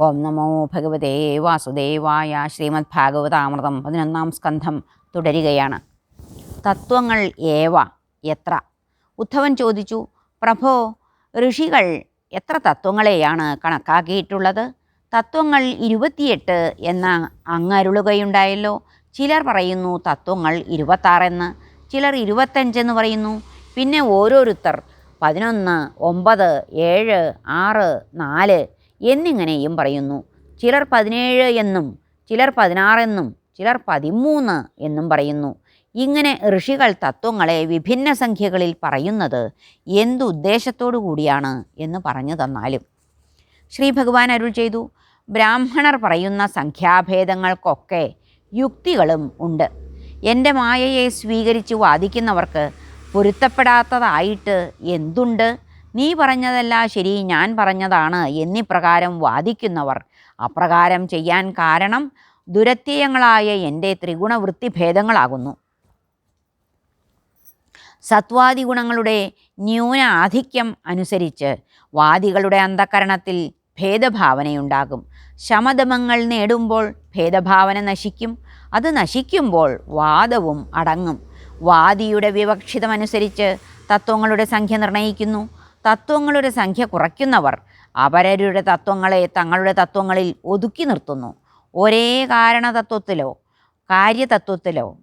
ഓം നമോ ഭഗവതേ വാസുദേവായ ശ്രീമദ് ഭാഗവതാമൃതം പതിനൊന്നാം സ്കന്ധം തുടരുകയാണ്. തത്വങ്ങൾ ഏവ? എത്ര? ഉദ്ധവൻ ചോദിച്ചു പ്രഭോ ഋഷികൾ എത്ര തത്വങ്ങളെയാണ് കണക്കാക്കിയിട്ടുള്ളത്? തത്വങ്ങൾ ഇരുപത്തിയെട്ട് എന്ന അങ്ങരുളുകയുണ്ടായല്ലോ. ചിലർ പറയുന്നു തത്വങ്ങൾ ഇരുപത്താറെന്ന് ചിലർ ഇരുപത്തഞ്ചെന്ന് പറയുന്നു. പിന്നെ ഓരോരുത്തർ പതിനൊന്ന് ഒമ്പത് ഏഴ് ആറ് നാല് എന്നിങ്ങനെയും പറയുന്നു. ചിലർ പതിനേഴ് എന്നും ചിലർ പതിനാറെന്നും ചിലർ പതിമൂന്ന് എന്നും പറയുന്നു. ഇങ്ങനെ ഋഷികൾ തത്വങ്ങളെ വിഭിന്ന സംഖ്യകളിൽ പറയുന്നത് എന്തുദ്ദേശത്തോടു കൂടിയാണ് എന്ന് പറഞ്ഞു തന്നാലും. ശ്രീ ഭഗവാൻ അരുൾ ചെയ്തു ബ്രാഹ്മണർ പറയുന്ന സംഖ്യാഭേദങ്ങൾക്കൊക്കെ യുക്തികളും ഉണ്ട്. എന്റെ മായയെ സ്വീകരിച്ച് വാദിക്കുന്നവർക്ക് പൊരുത്തപ്പെടാത്തതായിട്ട് എന്തുണ്ട്? നീ പറഞ്ഞതല്ല ശരി ഞാൻ പറഞ്ഞതാണ് എന്നിപ്രകാരം വാദിക്കുന്നവർ. അപ്രകാരം ചെയ്യാൻ കാരണം ദുരത്യയങ്ങളായ എന്റെ ത്രിഗുണവൃത്തി ഭേദങ്ങളാകുന്നു സത്വാദി ഗുണങ്ങളുടെ ന്യൂന ആധിക്യം അനുസരിച്ച് വാദികളുടെ അന്ധകരണത്തിൽ ഭേദഭാവനയുണ്ടാകും. ശമദമങ്ങൾ നേടുമ്പോൾ ഭേദഭാവന നശിക്കും. അത് നശിക്കുമ്പോൾ വാദവും അടങ്ങും. വാദിയുടെ വിവക്ഷിതമനുസരിച്ച് തത്വങ്ങളുടെ സംഖ്യ നിർണയിക്കുന്നു. തത്വങ്ങളുടെ സംഖ്യ കുറയ്ക്കുന്നവർ അപരരുടെ തത്വങ്ങളെ തങ്ങളുടെ തത്വങ്ങളിൽ ഒതുക്കി നിർത്തുന്നു. ഒരേ കാരണതത്വത്തിലോ കാര്യതത്വത്തിലോ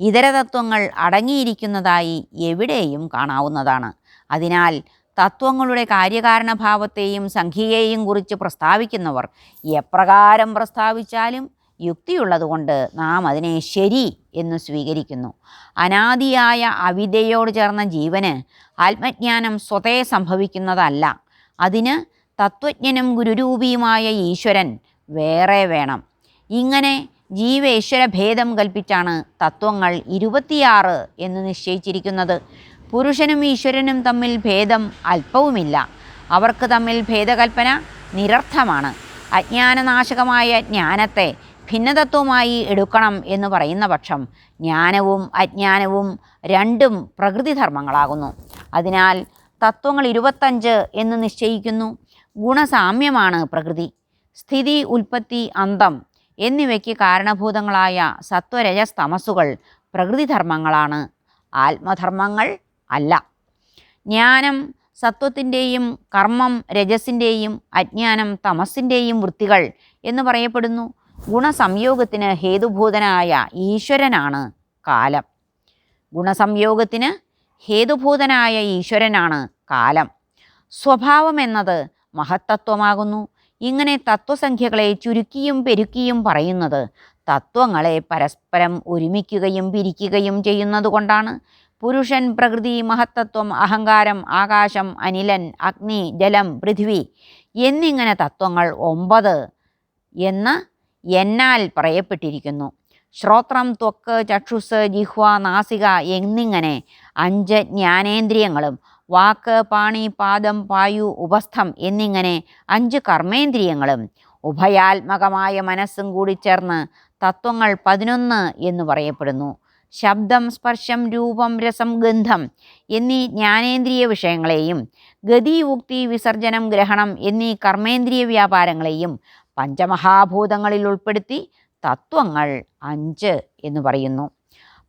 ഇതര തത്വങ്ങൾ അടങ്ങിയിരിക്കുന്നതായി എവിടെയും കാണാവുന്നതാണ്. അതിനാൽ തത്വങ്ങളുടെ കാര്യകാരണഭാവത്തെയും സംഖ്യയെയും കുറിച്ച് പ്രസ്താവിക്കുന്നവർ എപ്രകാരം പ്രസ്താവിച്ചാലും യുക്തിയുള്ളതുകൊണ്ട് നാം അതിനെ ശരി എന്ന് സ്വീകരിക്കുന്നു. അനാദിയായ അവിദ്യയോട് ചേർന്ന ജീവന് ആത്മജ്ഞാനം സ്വതേ സംഭവിക്കുന്നതല്ല. അതിന് തത്വജ്ഞനും ഗുരുരൂപിയുമായ ഈശ്വരൻ വേറെ വേണം. ഇങ്ങനെ ജീവേശ്വര ഭേദം കൽപ്പിച്ചാണ് തത്വങ്ങൾ ഇരുപത്തിയാറ് എന്ന് നിശ്ചയിച്ചിരിക്കുന്നത്. പുരുഷനും ഈശ്വരനും തമ്മിൽ ഭേദം അല്പവുമില്ല. അവർക്ക് തമ്മിൽ ഭേദകൽപ്പന നിരർത്ഥമാണ്. അജ്ഞാനനാശകമായ ജ്ഞാനത്തെ ഭിന്നതത്വമായി എടുക്കണം എന്ന് പറയുന്ന പക്ഷം ജ്ഞാനവും അജ്ഞാനവും രണ്ടും പ്രകൃതിധർമ്മങ്ങളാകുന്നു അതിനാൽ തത്വങ്ങൾ ഇരുപത്തഞ്ച് എന്ന് നിശ്ചയിക്കുന്നു. ഗുണസാമ്യമാണ് പ്രകൃതി. സ്ഥിതി ഉൽപ്പത്തി അന്തം എന്നിവയ്ക്ക് കാരണഭൂതങ്ങളായ സത്വരജസ് തമസ്സുകൾ പ്രകൃതിധർമ്മങ്ങളാണ് ആത്മധർമ്മങ്ങൾ അല്ല. ജ്ഞാനം സത്വത്തിന്റെയും കർമ്മം രജസിന്റെയും അജ്ഞാനം തമസിന്റെയും വൃത്തികൾ എന്ന് പറയപ്പെടുന്നു. ഗുണസംയോഗത്തിന് ഹേതുഭൂതനായ ഈശ്വരനാണ് കാലം. ഗുണസംയോഗത്തിന് ഹേതുഭൂതനായ ഈശ്വരനാണ് കാലം. സ്വഭാവം എന്നത് മഹത്തത്വമാകുന്നു. ഇങ്ങനെ തത്വസംഖ്യകളെ ചുരുക്കിയും പെരുക്കിയും പറയുന്നത് തത്വങ്ങളെ പരസ്പരം ഒരുമിക്കുകയും പിരിക്കുകയും ചെയ്യുന്നതുകൊണ്ടാണ് പുരുഷൻ പ്രകൃതി മഹത്തത്വം അഹങ്കാരം ആകാശം അനിലൻ അഗ്നി ജലം പൃഥ്വി എന്നിങ്ങനെ തത്വങ്ങൾ ഒമ്പത് എന്ന് എന്നാൽ പറയപ്പെട്ടിരിക്കുന്നു. ശ്രോത്രം ത്വക്ക് ചക്ഷുസ് ജിഹ്വ നാസിക എന്നിങ്ങനെ അഞ്ച് ജ്ഞാനേന്ദ്രിയങ്ങളും വാക്ക് പാണി പാദം പായു ഉപസ്ഥം എന്നിങ്ങനെ അഞ്ച് കർമ്മേന്ദ്രിയങ്ങളും ഉഭയാത്മകമായ മനസ്സും കൂടി ചേർന്ന് തത്വങ്ങൾ പതിനൊന്ന് എന്ന് പറയപ്പെടുന്നു. ശബ്ദം സ്പർശം രൂപം രസം ഗന്ധം എന്നീ ജ്ഞാനേന്ദ്രിയ വിഷയങ്ങളെയും ഗതി ഉക്തി വിസർജനം ഗ്രഹണം എന്നീ കർമ്മേന്ദ്രിയ വ്യാപാരങ്ങളെയും പഞ്ചമഹാഭൂതങ്ങളിൽ ഉൾപ്പെടുത്തി തത്വങ്ങൾ അഞ്ച് എന്ന് പറയുന്നു.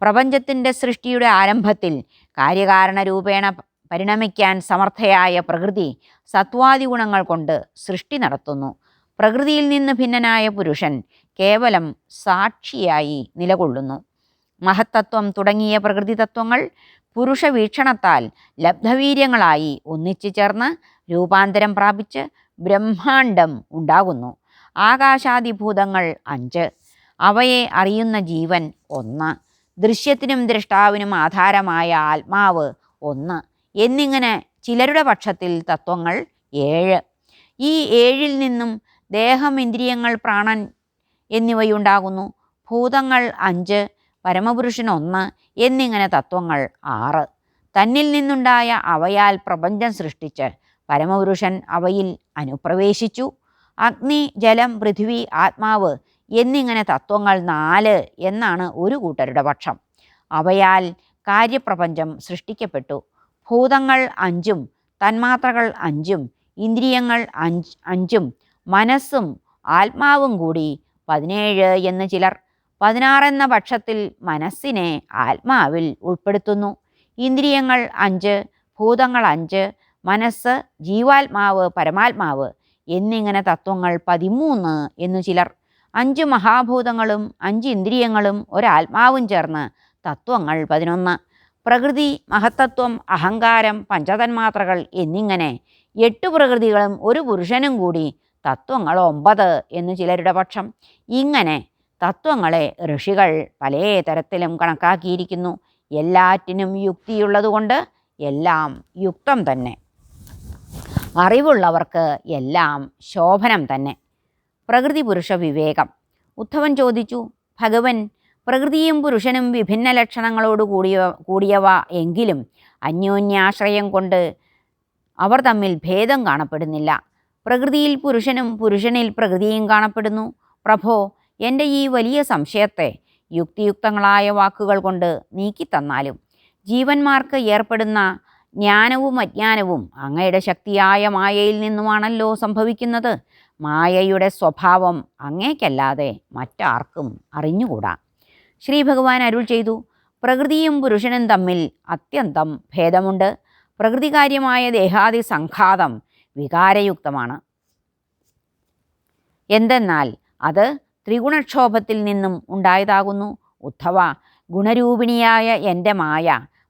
പ്രപഞ്ചത്തിന്റെ സൃഷ്ടിയുടെ ആരംഭത്തിൽ കാര്യകാരണ രൂപേണ പരിണമിക്കാൻ സമർത്ഥയായ പ്രകൃതി സത്വാദി ഗുണങ്ങൾ കൊണ്ട് സൃഷ്ടി നടത്തുന്നു. പ്രകൃതിയിൽ നിന്ന് ഭിന്നനായ പുരുഷൻ കേവലം സാക്ഷിയായി നിലകൊള്ളുന്നു. മഹത്തത്വം തുടങ്ങിയ പ്രകൃതി തത്വങ്ങൾ പുരുഷ വീക്ഷണത്താൽ ലബ്ധവീര്യങ്ങളായി ഒന്നിച്ചു ചേർന്ന് രൂപാന്തരം പ്രാപിച്ച് ബ്രഹ്മാണ്ടം ഉണ്ടാകുന്നു. ആകാശാദിഭൂതങ്ങൾ അഞ്ച്. അവയെ അറിയുന്ന ജീവൻ ഒന്ന്. ദൃശ്യത്തിനും ദൃഷ്ടാവിനും ആധാരമായ ആത്മാവ് ഒന്ന്. എന്നിങ്ങനെ ചിലരുടെ പക്ഷത്തിൽ തത്വങ്ങൾ ഏഴ്. ഈ ഏഴിൽ നിന്നും ദേഹം ഇന്ദ്രിയങ്ങൾ പ്രാണൻ എന്നിവയുണ്ടാകുന്നു. ഭൂതങ്ങൾ അഞ്ച് പരമപുരുഷൻ ഒന്ന് എന്നിങ്ങനെ തത്വങ്ങൾ ആറ്. തന്നിൽ നിന്നുണ്ടായ അവയാൽ പ്രപഞ്ചം സൃഷ്ടിച്ച് പരമപുരുഷൻ അവയിൽ അനുപ്രവേശിച്ചു. അഗ്നി ജലം പൃഥ്വി ആത്മാവ് എന്നിങ്ങനെ തത്വങ്ങൾ നാല് എന്നാണ് ഒരു കൂട്ടരുടെ പക്ഷം. അവയാൽ കാര്യപ്രപഞ്ചം സൃഷ്ടിക്കപ്പെട്ടു. ഭൂതങ്ങൾ അഞ്ചും തന്മാത്രകൾ അഞ്ചും ഇന്ദ്രിയങ്ങൾ അഞ്ച് അഞ്ചും മനസ്സും ആത്മാവും കൂടി പതിനേഴ് എന്ന് ചിലർ. പതിനാറെന്ന പക്ഷത്തിൽ മനസ്സിനെ ആത്മാവിൽ ഉൾപ്പെടുത്തുന്നു. ഇന്ദ്രിയങ്ങൾ അഞ്ച് ഭൂതങ്ങൾ അഞ്ച് മനസ്സ് ജീവാത്മാവ് പരമാത്മാവ് എന്നിങ്ങനെ തത്വങ്ങൾ പതിമൂന്ന് എന്നു ചിലർ. അഞ്ച് മഹാഭൂതങ്ങളും അഞ്ച് ഇന്ദ്രിയങ്ങളും ഒരാത്മാവും ചേർന്ന് തത്വങ്ങൾ പതിനൊന്ന്. പ്രകൃതി മഹത്തത്വം അഹങ്കാരം പഞ്ചതന്മാത്രകൾ എന്നിങ്ങനെ എട്ട് പ്രകൃതികളും ഒരു പുരുഷനും കൂടി തത്വങ്ങൾ ഒമ്പത് എന്ന് ചിലരുടെ പക്ഷം. ഇങ്ങനെ തത്വങ്ങളെ ഋഷികൾ പല തരത്തിലും കണക്കാക്കിയിരിക്കുന്നു. എല്ലാറ്റിനും യുക്തിയുള്ളതുകൊണ്ട് എല്ലാം യുക്തം തന്നെ. അറിവുള്ളവർക്ക് എല്ലാം ശോഭനം തന്നെ. പ്രകൃതി പുരുഷ വിവേകം. ഉദ്ധവൻ ചോദിച്ചു ഭഗവൻ പ്രകൃതിയും പുരുഷനും വിഭിന്ന ലക്ഷണങ്ങളോട് കൂടിയ കൂടിയവ എങ്കിലും അന്യോന്യാശ്രയം കൊണ്ട് അവർ തമ്മിൽ ഭേദം കാണപ്പെടുന്നില്ല. പ്രകൃതിയിൽ പുരുഷനും പുരുഷനിൽ പ്രകൃതിയും കാണപ്പെടുന്നു. പ്രഭോ എന്റെ ഈ വലിയ സംശയത്തെ യുക്തിയുക്തങ്ങളായ വാക്കുകൾ കൊണ്ട് നീക്കിത്തന്നാലും ജീവന്മാർക്ക് ഏർപ്പെടുന്ന ജ്ഞാനവും അജ്ഞാനവും അങ്ങയുടെ ശക്തിയായ മായയിൽ നിന്നുമാണല്ലോ സംഭവിക്കുന്നത്. മായയുടെ സ്വഭാവം അങ്ങേക്കല്ലാതെ മറ്റാർക്കും അറിഞ്ഞുകൂടാ. ശ്രീ ഭഗവാൻ അരുൾ ചെയ്തു പ്രകൃതിയും പുരുഷനും തമ്മിൽ അത്യന്തം ഭേദമുണ്ട്. പ്രകൃതികാര്യമായ ദേഹാദി സംഘാതം വികാരയുക്തമാണ്. എന്തെന്നാൽ അത് ത്രിഗുണക്ഷോഭത്തിൽ നിന്നും ഉണ്ടായതാകുന്നു. ഉദ്ധവ ഗുണരൂപിണിയായ എന്റെ മായ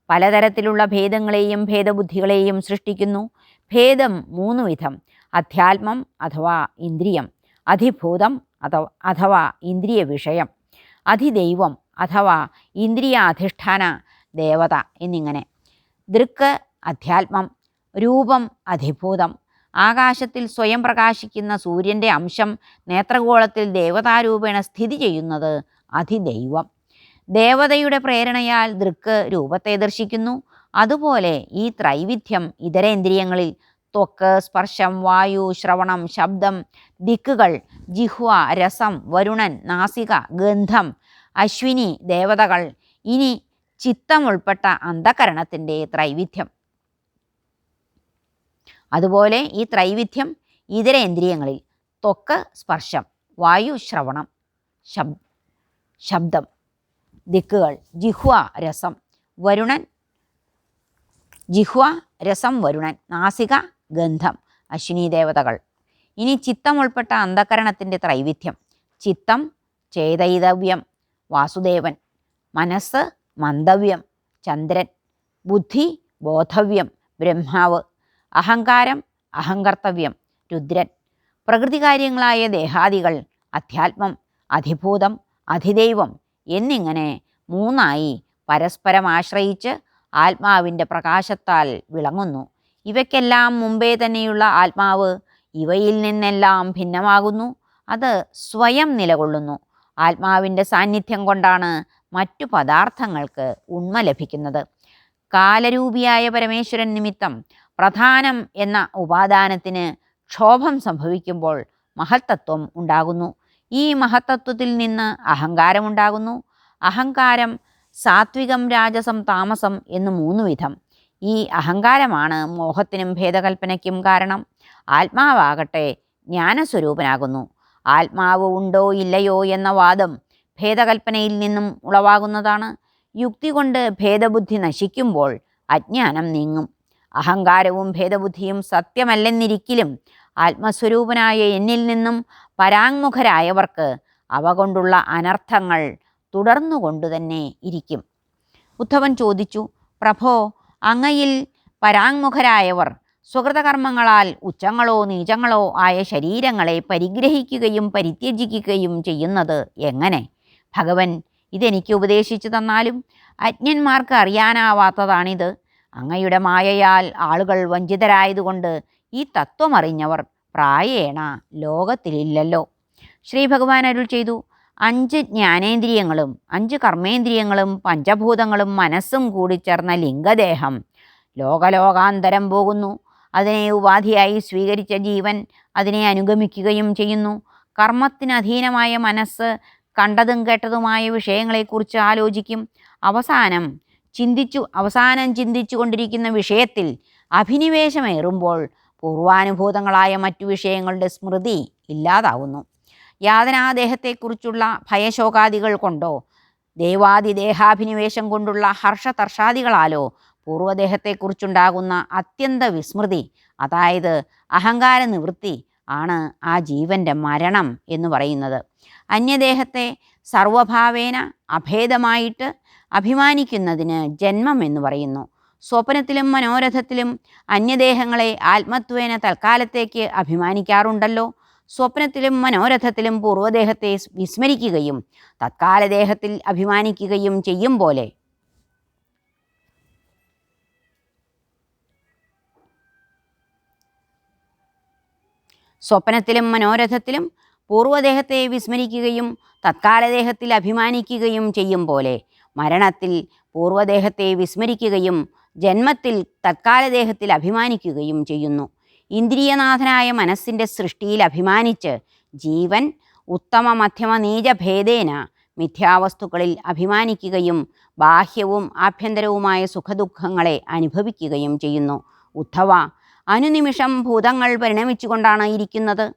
പലതരത്തിലുള്ള ഭേദങ്ങളെയും ഭേദബുദ്ധികളെയും സൃഷ്ടിക്കുന്നു. ഭേദം മൂന്ന് വിധം. അധ്യാത്മം അഥവാ ഇന്ദ്രിയം. അധിഭൂതം അഥവാ ഇന്ദ്രിയ വിഷയം. അധിദൈവം അഥവാ ഇന്ദ്രിയാധിഷ്ഠാന ദേവത എന്നിങ്ങനെ. ദൃക്ക് അധ്യാത്മം. രൂപം അധിഭൂതം. ആകാശത്തിൽ സ്വയം പ്രകാശിക്കുന്ന സൂര്യന്റെ അംശം നേത്രഗോളത്തിൽ ദേവതാരൂപേണ സ്ഥിതി ചെയ്യുന്നത് അധിദൈവം ദേവതയുടെ പ്രേരണയാൽ ദൃക്ക് രൂപത്തെ ദർശിക്കുന്നു. അതുപോലെ ഈ ത്രൈവിധ്യം ഇതരേന്ദ്രിയങ്ങളിൽ ത്വക്ക് സ്പർശം വായു ശ്രവണം ശബ്ദം ദിക്കുകൾ ജിഹ്വ രസം വരുണൻ നാസിക ഗന്ധം അശ്വിനി ദേവതകൾ ഇനി ചിത്തം ഉൾപ്പെട്ട അന്ധകരണത്തിന്റെ ത്രൈവിധ്യം. അതുപോലെ ഈ ത്രൈവിധ്യം ഇതരേന്ദ്രിയങ്ങളിൽ ത്വക്ക് സ്പർശം വായു ശ്രവണം ശബ് ശബ്ദം. ദിക്കുകൾ. ജിഹ്വ രസം വരുണൻ. ജിഹ്വ രസം വരുണൻ. നാസിക ഗന്ധം അശ്വിനി ദേവതകൾ. ഇനി ചിത്തം ഉൾപ്പെട്ട അന്ധകരണത്തിന്റെ ത്രൈവിധ്യം. ചിത്തം ചേതൈതവ്യം വാസുദേവൻ. മനസ്സ് മന്ദവ്യം ചന്ദ്രൻ. ബുദ്ധി ബോധവ്യം ബ്രഹ്മാവ്. അഹങ്കാരം അഹങ്കർത്തവ്യം രുദ്രൻ. പ്രകൃതികാര്യങ്ങളായ ദേഹാദികൾ അധ്യാത്മം അധിഭൂതം അധിദൈവം എന്നിങ്ങനെ മൂന്നായി പരസ്പരം ആശ്രയിച്ച് ആത്മാവിന്റെ പ്രകാശത്താൽ വിളങ്ങുന്നു. ഇവയ്ക്കെല്ലാം മുമ്പേ തന്നെയുള്ള ആത്മാവ് ഇവയിൽ നിന്നെല്ലാം ഭിന്നമാകുന്നു. അത് സ്വയം നിലകൊള്ളുന്നു. ആത്മാവിന്റെ സാന്നിധ്യം കൊണ്ടാണ് മറ്റു പദാർത്ഥങ്ങൾക്ക് ഉണ്മ ലഭിക്കുന്നത്. കാലരൂപിയായ പരമേശ്വരൻ നിമിത്തം പ്രധാനം എന്ന ഉപാദാനത്തിന് ക്ഷോഭം സംഭവിക്കുമ്പോൾ മഹത്തത്വം ഉണ്ടാകുന്നു. ഈ മഹത്തത്വത്തിൽ നിന്ന് അഹങ്കാരമുണ്ടാകുന്നു. അഹങ്കാരം സാത്വികം രാജസം താമസം എന്ന് മൂന്ന് വിധം. ഈ അഹങ്കാരമാണ് മോഹത്തിനും ഭേദകൽപ്പനയ്ക്കും കാരണം. ആത്മാവാകട്ടെ ജ്ഞാനസ്വരൂപനാകുന്നു. ആത്മാവ് ഉണ്ടോ ഇല്ലയോ എന്ന വാദം ഭേദകൽപ്പനയിൽ നിന്നും ഉളവാകുന്നതാണ്. യുക്തി കൊണ്ട് ഭേദബുദ്ധി നശിക്കുമ്പോൾ അജ്ഞാനം നീങ്ങും. അഹങ്കാരവും ഭേദബുദ്ധിയും സത്യമല്ലെന്നിരിക്കലും ആത്മസ്വരൂപനായ എന്നിൽ നിന്നും പരാങ്മുഖരായവർക്ക് അവ കൊണ്ടുള്ള അനർത്ഥങ്ങൾ തുടർന്നുകൊണ്ടുതന്നെ ഇരിക്കും. ഉദ്ധവൻ ചോദിച്ചു പ്രഭോ അങ്ങയിൽ പരാങ്മുഖരായവർ സുഹൃതകർമ്മങ്ങളാൽ ഉച്ചങ്ങളോ നീചങ്ങളോ ആയ ശരീരങ്ങളെ പരിഗ്രഹിക്കുകയും പരിത്യജിക്കുകയും ചെയ്യുന്നത് എങ്ങനെ? ഭഗവൻ ഇതെനിക്ക് ഉപദേശിച്ചു തന്നാലും അജ്ഞന്മാർക്ക് അറിയാനാവാത്തതാണിത്. അങ്ങയുടെ മായയാൽ ആളുകൾ വഞ്ചിതരായതുകൊണ്ട് ഈ തത്വമറിഞ്ഞവർ പ്രായേണ ലോകത്തിലില്ലല്ലോ. ശ്രീ ഭഗവാൻ അരുൾ ചെയ്തു. അഞ്ച് ജ്ഞാനേന്ദ്രിയങ്ങളും അഞ്ച് കർമ്മേന്ദ്രിയങ്ങളും പഞ്ചഭൂതങ്ങളും മനസ്സും കൂടി ചേർന്ന ലിംഗദേഹം ലോകലോകാന്തരം പോകുന്നു. അതിനെ ഉപാധിയായി സ്വീകരിച്ച ജീവൻ അതിനെ അനുഗമിക്കുകയും ചെയ്യുന്നു. കർമ്മത്തിന് അധീനമായ മനസ്സ് കണ്ടതും കേട്ടതുമായ വിഷയങ്ങളെക്കുറിച്ച് ആലോചിക്കും. അവസാനം ചിന്തിച്ചു അവസാനം ചിന്തിച്ചു കൊണ്ടിരിക്കുന്ന വിഷയത്തിൽ അഭിനിവേശമേറുമ്പോൾ പൂർവാനുഭൂതങ്ങളായ മറ്റു വിഷയങ്ങളുടെ സ്മൃതി ഇല്ലാതാവുന്നു. യാതനാദേഹത്തെക്കുറിച്ചുള്ള ഭയശോകാദികൾ കൊണ്ടോ ദേവാദിദേഹാഭിനിവേശം കൊണ്ടുള്ള ഹർഷതർഷാദികളാലോ പൂർവദേഹത്തെക്കുറിച്ചുണ്ടാകുന്ന അത്യന്ത വിസ്മൃതി അതായത് അഹങ്കാര നിവൃത്തി ആണ് ആ ജീവന്റെ മരണം എന്ന് പറയുന്നത്. അന്യദേഹത്തെ സർവഭാവേന അഭേദമായിട്ട് അഭിമാനിക്കുന്നതിന് ജന്മം എന്ന് പറയുന്നു. സ്വപ്നത്തിലും മനോരഥത്തിലും അന്യദേഹങ്ങളെ ആത്മത്വേന തൽക്കാലത്തേക്ക് അഭിമാനിക്കാറുണ്ടല്ലോ. സ്വപ്നത്തിലും മനോരഥത്തിലും പൂർവദേഹത്തെ വിസ്മരിക്കുകയും തത്കാലദേഹത്തിൽ അഭിമാനിക്കുകയും ചെയ്യും പോലെ. സ്വപ്നത്തിലും മനോരഥത്തിലും പൂർവദേഹത്തെ വിസ്മരിക്കുകയും തത്കാലദേഹത്തിൽ അഭിമാനിക്കുകയും ചെയ്യും പോലെ. മരണത്തിൽ പൂർവദേഹത്തെ വിസ്മരിക്കുകയും ജന്മത്തിൽ തത്കാലദേഹത്തിൽ അഭിമാനിക്കുകയും ചെയ്യുന്നു. ഇന്ദ്രിയനാഥനായ മനസ്സിന്റെ സൃഷ്ടിയിൽ അഭിമാനിച്ച് ജീവൻ ഉത്തമ മധ്യമ നീചഭേദേന മിഥ്യാവസ്തുക്കളിൽ അഭിമാനിക്കുകയും ബാഹ്യവും ആഭ്യന്തരവുമായ സുഖദുഃഖങ്ങളെ അനുഭവിക്കുകയും ചെയ്യുന്നു. ഉദ്ധവ അനുനിമിഷം ഭൂതങ്ങൾ പരിണമിച്ചുകൊണ്ടാണ് ഇരിക്കുന്നത്.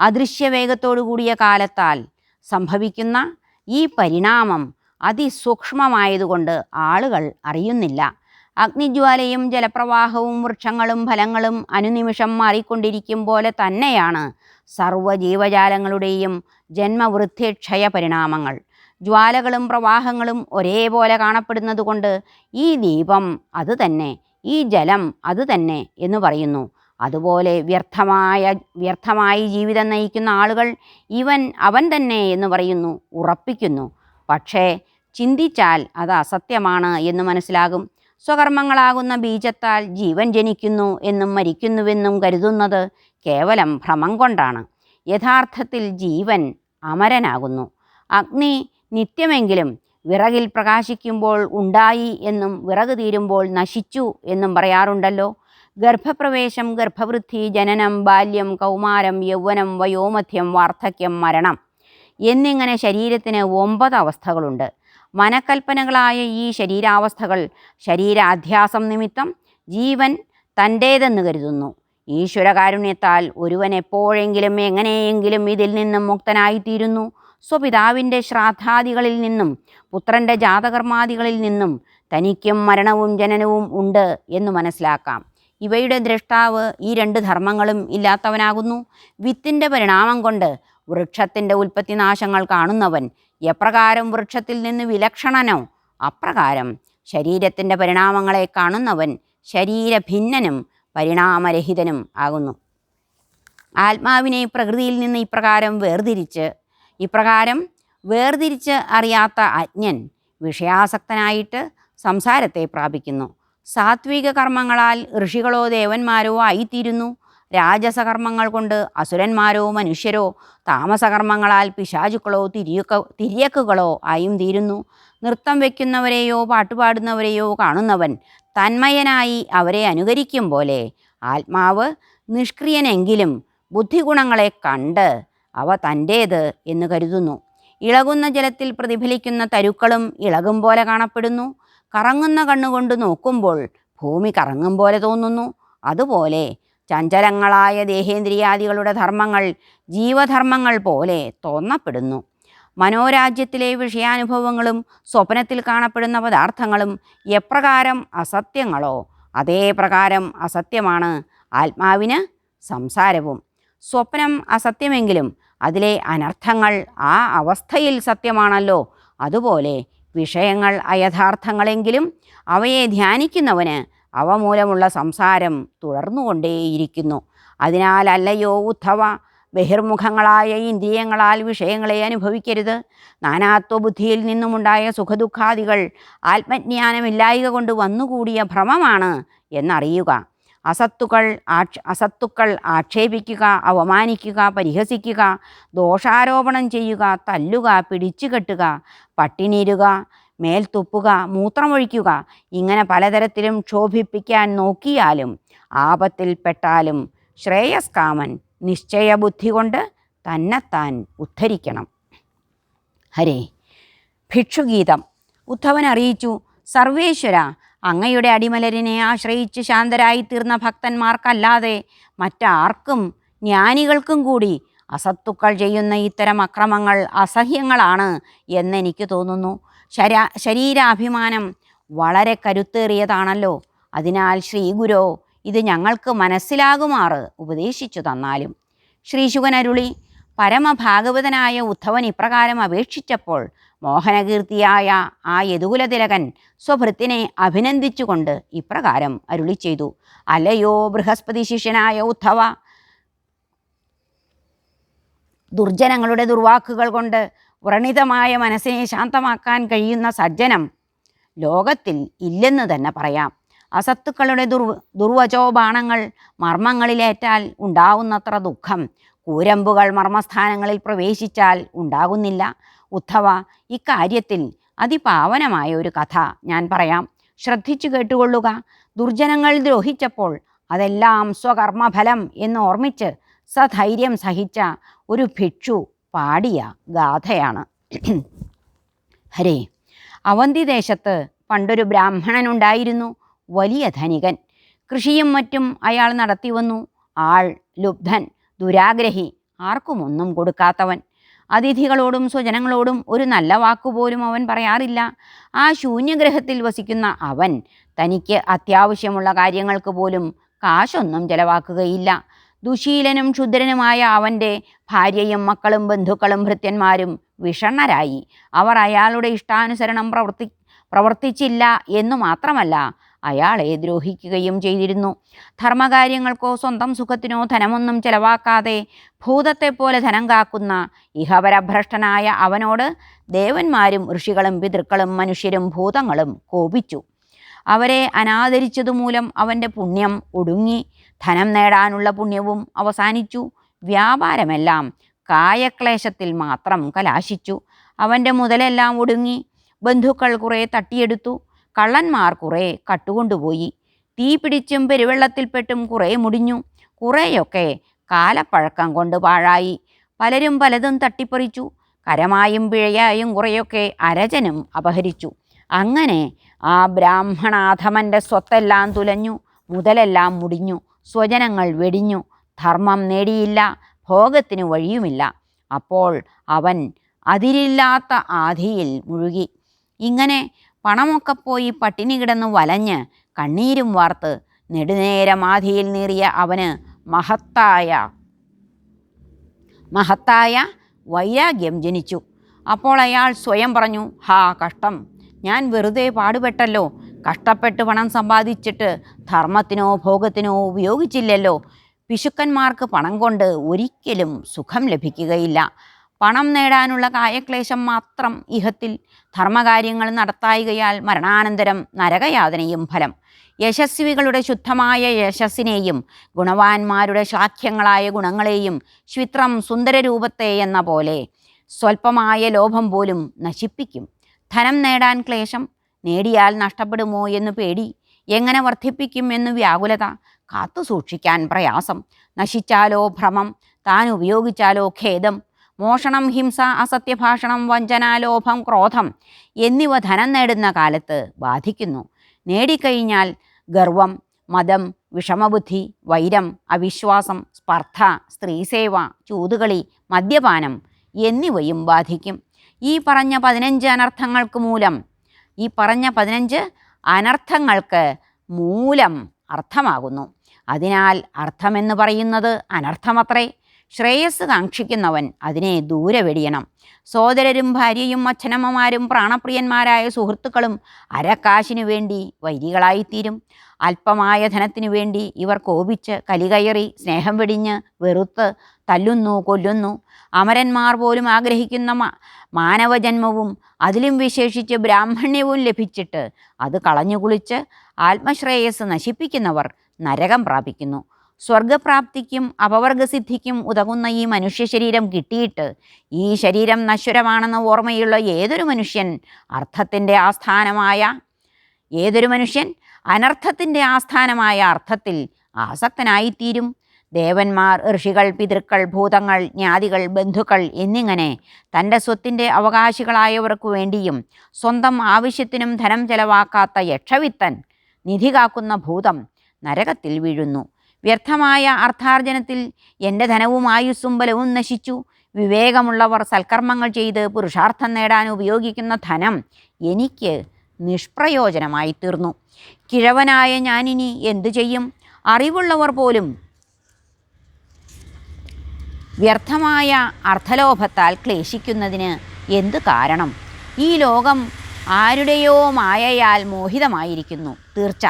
അദൃശ്യവേഗത്തോടു കൂടിയ കാലത്താൽ സംഭവിക്കുന്ന ഈ പരിണാമം അതിസൂക്ഷ്മമായതുകൊണ്ട് ആളുകൾ അറിയുന്നില്ല. അഗ്നിജ്വാലയും ജലപ്രവാഹവും വൃക്ഷങ്ങളും ഫലങ്ങളും അനുനിമിഷം മാറിക്കൊണ്ടിരിക്കും പോലെ തന്നെയാണ് സർവ സർവജീവജാലങ്ങളുടെയും ജന്മവൃദ്ധിക്ഷയ പരിണാമങ്ങൾ ജ്വാലകളും പ്രവാഹങ്ങളും ഒരേപോലെ കാണപ്പെടുന്നതുകൊണ്ട് ഈ ദീപം അതുതന്നെ ഈ ജലം അതുതന്നെ എന്ന് പറയുന്നു. അതുപോലെ വ്യർത്ഥമായ വ്യർത്ഥമായി ജീവിതം നയിക്കുന്ന ആളുകൾ ഇവൻ അവൻ തന്നെ എന്ന് പറയുന്നു ഉറപ്പിക്കുന്നു. പക്ഷേ ചിന്തിച്ചാൽ അത് അസത്യമാണ് എന്ന് മനസ്സിലാകും. സ്വകർമ്മങ്ങളാകുന്ന ബീജത്താൽ ജീവൻ ജനിക്കുന്നു എന്നും മരിക്കുന്നുവെന്നും കരുതുന്നത് കേവലം ഭ്രമം കൊണ്ടാണ്. യഥാർത്ഥത്തിൽ ജീവൻ അമരനാകുന്നു. അഗ്നി നിത്യമെങ്കിലും വിറകിൽ പ്രകാശിക്കുമ്പോൾ ഉണ്ടായി എന്നും വിറക് തീരുമ്പോൾ നശിച്ചു എന്നും പറയാറുണ്ടല്ലോ. ഗർഭപ്രവേശം ഗർഭവൃദ്ധി ജനനം ബാല്യം കൗമാരം യൗവനം വയോമധ്യം വാർദ്ധക്യം മരണം എന്നിങ്ങനെ ശരീരത്തിന് ഒമ്പത് അവസ്ഥകളുണ്ട്. മനക്കൽപ്പനകളായ ഈ ശരീരാവസ്ഥകൾ ശരീരാധ്യാസം നിമിത്തം ജീവൻ തന്റേതെന്ന് കരുതുന്നു. ഈശ്വരകാരുണ്യത്താൽ ഒരുവൻ എപ്പോഴെങ്കിലും എങ്ങനെയെങ്കിലും ഇതിൽ നിന്നും മുക്തനായിത്തീരുന്നു. സ്വപിതാവിന്റെ ശ്രാദ്ധാദികളിൽ നിന്നും പുത്രന്റെ ജാതകർമാദികളിൽ നിന്നും തനിക്കും മരണവും ജനനവും ഉണ്ട് എന്ന് മനസ്സിലാക്കാം. ഇവയുടെ ദ്രഷ്ടാവ് ഈ രണ്ട് ധർമ്മങ്ങളും ഇല്ലാത്തവനാകുന്നു. വിത്തിന്റെ പരിണാമം കൊണ്ട് വൃക്ഷത്തിന്റെ ഉൽപ്പത്തിനാശങ്ങൾ കാണുന്നവൻ എപ്രകാരം വൃക്ഷത്തിൽ നിന്ന് വിലക്ഷണനോ? അപ്രകാരം ശരീരത്തിന്റെ പരിണാമങ്ങളെ കാണുന്നവൻ ശരീരഭിന്നനും പരിണാമരഹിതനും ആകുന്നു. ആത്മാവിനെ പ്രകൃതിയിൽ നിന്ന് ഇപ്രകാരം വേർതിരിച്ച് ഇപ്രകാരം വേർതിരിച്ച് അറിയാത്ത അജ്ഞൻ വിഷയാസക്തനായിട്ട് സംസാരത്തെ പ്രാപിക്കുന്നു. സാത്വിക കർമ്മങ്ങളാൽ ഋഷികളോ ദേവന്മാരോ ആയിത്തീരുന്നു. രാജസകർമ്മങ്ങൾ കൊണ്ട് അസുരന്മാരോ മനുഷ്യരോ താമസകർമ്മങ്ങളാൽ പിശാചുക്കളോ തിരിയക്ക തിരിയക്കുകളോ ആയും തീരുന്നു. നൃത്തം വയ്ക്കുന്നവരെയോ പാട്ടുപാടുന്നവരെയോ കാണുന്നവൻ തന്മയനായി അവരെ അനുകരിക്കും പോലെ ആത്മാവ് നിഷ്ക്രിയനെങ്കിലും ബുദ്ധിഗുണങ്ങളെ കണ്ട് അവ തന്റേത് എന്ന് കരുതുന്നു. ഇളകുന്ന ജലത്തിൽ പ്രതിഫലിക്കുന്ന തരുക്കളും ഇളകും പോലെ കാണപ്പെടുന്നു. കറങ്ങുന്ന കണ്ണുകൊണ്ട് നോക്കുമ്പോൾ ഭൂമി കറങ്ങും പോലെ തോന്നുന്നു. അതുപോലെ ചഞ്ചലങ്ങളായ ദേഹേന്ദ്രിയാദികളുടെ ധർമ്മങ്ങൾ ജീവധർമ്മങ്ങൾ പോലെ തോന്നപ്പെടുന്നു. മനോരാജ്യത്തിലെ വിഷയാനുഭവങ്ങളും സ്വപ്നത്തിൽ കാണപ്പെടുന്ന പദാർത്ഥങ്ങളും എപ്രകാരം അസത്യങ്ങളോ? അതേ പ്രകാരം അസത്യമാണ് ആത്മാവിന് സംസാരവും. സ്വപ്നം അസത്യമെങ്കിലും അതിലെ അനർത്ഥങ്ങൾ ആ അവസ്ഥയിൽ സത്യമാണല്ലോ. അതുപോലെ വിഷയങ്ങൾ അയഥാർത്ഥങ്ങളെങ്കിലും അവയെ ധ്യാനിക്കുന്നവന് അവ മൂലമുള്ള സംസാരം തുടർന്നുകൊണ്ടേയിരിക്കുന്നു. അതിനാലല്ലയോ ഉദ്ധവ ബഹിർമുഖങ്ങളായ ഇന്ദ്രിയങ്ങളാൽ വിഷയങ്ങളെ അനുഭവിക്കരുത്. നാനാത്വബുദ്ധിയിൽ നിന്നുമുണ്ടായ സുഖദുഃഖാദികൾ ആത്മജ്ഞാനമില്ലായക കൊണ്ട് വന്നുകൂടിയ ഭ്രമമാണ് എന്നറിയുക. അസത്തുക്കൾ ആക്ഷ അസത്തുക്കൾ ആക്ഷേപിക്കുക അവമാനിക്കുക പരിഹസിക്കുക ദോഷാരോപണം ചെയ്യുക തല്ലുക പിടിച്ചുകെട്ടുക പട്ടിണിരുക മേൽ തുപ്പുക മൂത്രമൊഴിക്കുക ഇങ്ങനെ പലതരത്തിലും ക്ഷോഭിപ്പിക്കാൻ നോക്കിയാലും ആപത്തിൽപ്പെട്ടാലും ശ്രേയസ്കാമൻ നിശ്ചയബുദ്ധി കൊണ്ട് തന്നെത്താൻ ഉദ്ധരിക്കണം. ഹരേ. ഭിക്ഷുഗീതം. ഉദ്ധവൻ അറിയിച്ചു സർവേശ്വര അങ്ങയുടെ അടിമലരിനെ ആശ്രയിച്ച് ശാന്തരായി തീർന്ന ഭക്തന്മാർക്കല്ലാതെ മറ്റാർക്കും ജ്ഞാനികൾക്കും കൂടി അസത്തുക്കൾ ചെയ്യുന്ന ഇത്തരം അക്രമങ്ങൾ അസഹ്യങ്ങളാണ് എന്നെനിക്ക് തോന്നുന്നു. ശരാ ശരീരാഭിമാനം വളരെ കരുത്തേറിയതാണല്ലോ. അതിനാൽ ശ്രീ ഗുരോ ഇത് ഞങ്ങൾക്ക് മനസ്സിലാകുമാറ് ഉപദേശിച്ചു തന്നാലും. ശ്രീശുഖനരുളി പരമഭാഗവതനായ ഉദ്ധവൻ ഇപ്രകാരം അപേക്ഷിച്ചപ്പോൾ മോഹനകീർത്തിയായ ആ യദുകുലതിലകൻ സ്വഭൃത്തിനെ അഭിനന്ദിച്ചുകൊണ്ട് ഇപ്രകാരം അരുളി ചെയ്തു. അല്ലയോ ബൃഹസ്പതി ശിഷ്യനായ ഉദ്ധവ ദുർജനങ്ങളുടെ ദുർവാക്കുകൾ കൊണ്ട് വ്രണിതമായ മനസ്സിനെ ശാന്തമാക്കാൻ കഴിയുന്ന സജ്ജനം ലോകത്തിൽ ഇല്ലെന്ന് തന്നെ പറയാം. അസത്തുക്കളുടെ ദുർ ദുർവചോബാണങ്ങൾ മർമ്മങ്ങളിലേറ്റാൽ ഉണ്ടാവുന്നത്ര ദുഃഖം. കൂരമ്പുകൾ മർമ്മസ്ഥാനങ്ങളിൽ പ്രവേശിച്ചാൽ ഉണ്ടാകുന്നില്ല. ഉദ്ധവ ഇക്കാര്യത്തിൽ അതിപാവനമായ ഒരു കഥ ഞാൻ പറയാം. ശ്രദ്ധിച്ചു കേട്ടുകൊള്ളുക. ദുർജനങ്ങൾ ദ്രോഹിച്ചപ്പോൾ അതെല്ലാം സ്വകർമ്മഫലം എന്ന് ഓർമ്മിച്ച് സധൈര്യം സഹിച്ച ഒരു ഭിക്ഷു പാടിയ ഗാഥയാണ്. ഹരേ അവന്തി ദേശത്ത് പണ്ടൊരു ബ്രാഹ്മണനുണ്ടായിരുന്നു. വലിയ ധനികൻ. കൃഷിയും മറ്റും അയാൾ നടത്തി വന്നു. ആൾ ലുബ്ധൻ ദുരാഗ്രഹി ആർക്കും ഒന്നും കൊടുക്കാത്തവൻ. അതിഥികളോടും സ്വജനങ്ങളോടും ഒരു നല്ല വാക്കുപോലും അവൻ പറയാറില്ല. ആ ശൂന്യഗ്രഹത്തിൽ വസിക്കുന്ന അവൻ തനിക്ക് അത്യാവശ്യമുള്ള കാര്യങ്ങൾക്ക് പോലും കാശൊന്നും ചെലവാക്കുകയില്ല. ദുശീലനും ക്ഷുദ്രനുമായ അവന്റെ ഭാര്യയും മക്കളും ബന്ധുക്കളും ഭൃത്യന്മാരും വിഷണ്ണരായി. അവർ ഇഷ്ടാനുസരണം പ്രവർത്തി പ്രവർത്തിച്ചില്ല എന്നു മാത്രമല്ല അയാളെ ദ്രോഹിക്കുകയും ചെയ്തിരുന്നു. ധർമ്മകാര്യങ്ങൾക്കോ സ്വന്തം സുഖത്തിനോ ധനമൊന്നും ചെലവാക്കാതെ ഭൂതത്തെപ്പോലെ ധനം കാക്കുന്ന ഇഹപരഭ്രഷ്ടനായ അവനോട് ദേവന്മാരും ഋഷികളും പിതൃക്കളും മനുഷ്യരും ഭൂതങ്ങളും കോപിച്ചു. അവരെ അനാദരിച്ചതുമൂലം അവന്റെ പുണ്യം ഒടുങ്ങി. ധനം നേടാനുള്ള പുണ്യവും അവസാനിച്ചു. വ്യാപാരമെല്ലാം കായക്ലേശത്തിൽ മാത്രം കലാശിച്ചു. അവന്റെ മുതലെല്ലാം ഒടുങ്ങി. ബന്ധുക്കൾ കുറേ തട്ടിയെടുത്തു. കള്ളന്മാർ കുറേ കട്ടുകൊണ്ടുപോയി. തീ പിടിച്ചും പെരുവെള്ളത്തിൽപ്പെട്ടും കുറേ മുടിഞ്ഞു. കുറേയൊക്കെ കാലപ്പഴക്കം കൊണ്ട് പാഴായി. പലരും പലതും തട്ടിപ്പറിച്ചു. കരമായും പിഴയായും കുറേയൊക്കെ അരജനും അപഹരിച്ചു. അങ്ങനെ ആ ബ്രാഹ്മണാധമന്റെ സ്വത്തെല്ലാം തുലഞ്ഞു. മുതലെല്ലാം മുടിഞ്ഞു. സ്വജനങ്ങൾ വെടിഞ്ഞു. ധർമ്മം നേടിയില്ല ഭോഗത്തിന് വഴിയുമില്ല. അപ്പോൾ അവൻ അതിരില്ലാത്ത ആധിയിൽ മുഴുകി. ഇങ്ങനെ പണമൊക്കെ പോയി പട്ടിണി കിടന്ന് വലഞ്ഞ് കണ്ണീരും വാർത്ത് നെടുനേരം ആധിയിൽ നേറിയ അവന് മഹത്തായ മഹത്തായ വൈരാഗ്യം ജനിച്ചു. അപ്പോൾ അയാൾ സ്വയം പറഞ്ഞു ഹാ കഷ്ടം. ഞാൻ വെറുതെ പാടുപെട്ടല്ലോ. കഷ്ടപ്പെട്ട് പണം സമ്പാദിച്ചിട്ട് ധർമ്മത്തിനോ ഭോഗത്തിനോ ഉപയോഗിച്ചില്ലല്ലോ. പിശുക്കന്മാർക്ക് പണം കൊണ്ട് ഒരിക്കലും സുഖം ലഭിക്കുകയില്ല. പണം നേടാനുള്ള കായക്ലേശം മാത്രം ഇഹത്തിൽ ധർമ്മകാര്യങ്ങൾ നടത്തായികയാൽ മരണാനന്തരം നരകയാതനയും ഫലം. യശസ്വികളുടെ ശുദ്ധമായ യശസ്സിനെയും ഗുണവാന്മാരുടെ ശാഖ്യങ്ങളായ ഗുണങ്ങളെയും ശ്വിത്രം സുന്ദരരൂപത്തെ എന്ന പോലെ സ്വല്പമായ ലോഭം പോലും നശിപ്പിക്കും. ധനം നേടാൻ ക്ലേശം നേടിയാൽ നഷ്ടപ്പെടുമോ എന്ന് പേടി. എങ്ങനെ വർദ്ധിപ്പിക്കും എന്ന് വ്യാകുലത. കാത്തു സൂക്ഷിക്കാൻ പ്രയാസം. നശിച്ചാലോ ഭ്രമം. താൻ ഉപയോഗിച്ചാലോ ഖേദം. മോഷണം ഹിംസ അസത്യഭാഷണം വഞ്ചന ലോഭം ക്രോധം എന്നിവ ധനം നേടുന്ന കാലത്ത് ബാധിക്കുന്നു. നേടിക്കഴിഞ്ഞാൽ ഗർവം മതം വിഷമബുദ്ധി വൈരം അവിശ്വാസം സ്പർദ്ധ സ്ത്രീസേവ ചൂതുകളി മദ്യപാനം എന്നിവയും ബാധിക്കും. ഈ പറഞ്ഞ പതിനഞ്ച് അനർത്ഥങ്ങൾക്ക് മൂലം ഈ പറഞ്ഞ പതിനഞ്ച് അനർത്ഥങ്ങൾക്ക് മൂലം അർത്ഥമാകുന്നു. അതിനാൽ അർത്ഥമെന്ന് പറയുന്നത് അനർത്ഥമത്രേ. ശ്രേയസ് കാക്ഷിക്കുന്നവൻ അതിനെ ദൂരെ വെടിയണം. സോദരരും ഭാര്യയും അച്ഛനമ്മമാരും പ്രാണപ്രിയന്മാരായ സുഹൃത്തുക്കളും അരക്കാശിനു വേണ്ടി വൈരികളായിത്തീരും. അല്പമായ ധനത്തിനു വേണ്ടി ഇവർ കോപിച്ച് കലികയറി സ്നേഹം വെടിഞ്ഞ് വെറുത്ത് തല്ലുന്നു കൊല്ലുന്നു. അമരന്മാർ പോലും ആഗ്രഹിക്കുന്ന മാനവജന്മവും അതിലും വിശേഷിച്ച് ബ്രാഹ്മണ്യവും ലഭിച്ചിട്ട് അത് കളഞ്ഞു കുളിച്ച് ആത്മശ്രേയസ് നശിപ്പിക്കുന്നവർ നരകം പ്രാപിക്കുന്നു. സ്വർഗപ്രാപ്തിക്കും അപവർഗസിദ്ധിക്കും ഉതകുന്ന ഈ മനുഷ്യ ശരീരം കിട്ടിയിട്ട് ഈ ശരീരം നശ്വരമാണെന്ന ഓർമ്മയുള്ള ഏതൊരു മനുഷ്യൻ അർത്ഥത്തിന്റെ ആസ്ഥാനമായ ഏതൊരു മനുഷ്യൻ അനർത്ഥത്തിന്റെ ആസ്ഥാനമായ അർത്ഥത്തിൽ ആസക്തനായിത്തീരും. ദേവന്മാർ ഋഷികൾ പിതൃക്കൾ ഭൂതങ്ങൾ ജ്ഞാതികൾ ബന്ധുക്കൾ എന്നിങ്ങനെ തന്റെ സ്വത്തിന്റെ അവകാശികളായവർക്കു വേണ്ടിയും സ്വന്തം ആവശ്യത്തിനും ധനം ചെലവാക്കാത്ത യക്ഷവിത്തൻ നിധി കാക്കുന്ന ഭൂതം നരകത്തിൽ വീഴുന്നു. വ്യർത്ഥമായ അർത്ഥാർജനത്തിൽ എന്റെ ധനവും ആയുസ്സും ബലവും നശിച്ചു. വിവേകമുള്ളവർ സൽക്കർമ്മങ്ങൾ ചെയ്ത് പുരുഷാർത്ഥം നേടാൻ ഉപയോഗിക്കുന്ന ധനം എനിക്ക് നിഷ്പ്രയോജനമായി തീർന്നു. കിഴവനായ ഞാനിനി എന്തു ചെയ്യും? അറിവുള്ളവർ പോലും വ്യർത്ഥമായ അർത്ഥലോഭത്താൽ ക്ലേശിക്കുന്നതിന് എന്തു കാരണം? ഈ ലോകം ആരുടെയോ മായയാൽ മോഹിതമായിരിക്കുന്നു. തീർച്ച.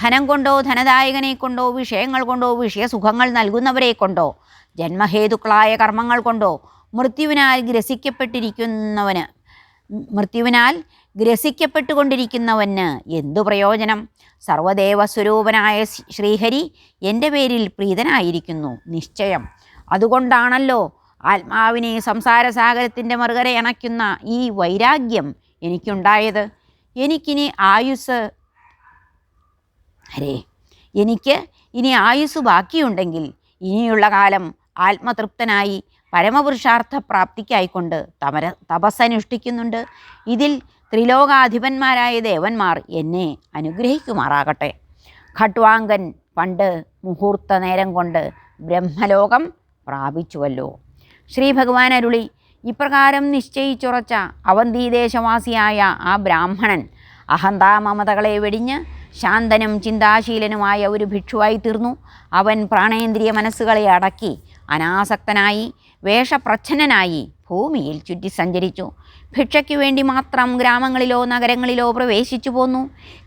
ധനം കൊണ്ടോ ധനദായകനെ കൊണ്ടോ വിഷയങ്ങൾ കൊണ്ടോ വിഷയസുഖങ്ങൾ നൽകുന്നവരെ കൊണ്ടോ ജന്മഹേതുക്കളായ കർമ്മങ്ങൾ കൊണ്ടോ മൃത്യുവിനാൽ ഗ്രസിക്കപ്പെട്ടിരിക്കുന്നവന് മൃത്യുവിനാൽ ഗ്രസിക്കപ്പെട്ടുകൊണ്ടിരിക്കുന്നവന് എന്തു പ്രയോജനം? സർവദേവസ്വരൂപനായ ശ്രീഹരി എന്റെ പേരിൽ പ്രീതനായിരിക്കുന്നു നിശ്ചയം. അതുകൊണ്ടാണല്ലോ ആത്മാവിനെ സംസാരസാഗരത്തിന്റെ മറുകര ഇണയ്ക്കുന്ന ഈ വൈരാഗ്യം എനിക്കുണ്ടായത്. എനിക്കിനി ആയുസ് അരേ എനിക്ക് ഇനി ആയുസ് ബാക്കിയുണ്ടെങ്കിൽ ഇനിയുള്ള കാലം ആത്മതൃപ്തനായി പരമപുരുഷാർത്ഥ പ്രാപ്തിക്കായിക്കൊണ്ട് തമര തപസ്സനുഷ്ഠിക്കുന്നുണ്ട്. ഇതിൽ ത്രിലോകാധിപന്മാരായ ദേവന്മാർ എന്നെ അനുഗ്രഹിക്കുമാറാകട്ടെ. ഖട്വാങ്കൻ പണ്ട് മുഹൂർത്ത നേരം കൊണ്ട് ബ്രഹ്മലോകം പ്രാപിച്ചുവല്ലോ. ശ്രീ ഭഗവാൻ അരുളി ഇപ്രകാരം നിശ്ചയിച്ചുറച്ച അവന്തീദേശവാസിയായ ആ ബ്രാഹ്മണൻ അഹന്താമമതകളെ വെടിഞ്ഞ് ശാന്തനും ചിന്താശീലനുമായ ഒരു ഭിക്ഷുവായി തീർന്നു. അവൻ പ്രാണേന്ദ്രിയ മനസ്സുകളെ അടക്കി അനാസക്തനായി വേഷപ്രച്ഛന്നനായി ഭൂമിയിൽ ചുറ്റി സഞ്ചരിച്ചു ഭിക്ഷയ്ക്ക് വേണ്ടി മാത്രം ഗ്രാമങ്ങളിലോ നഗരങ്ങളിലോ പ്രവേശിച്ചു പോന്നു.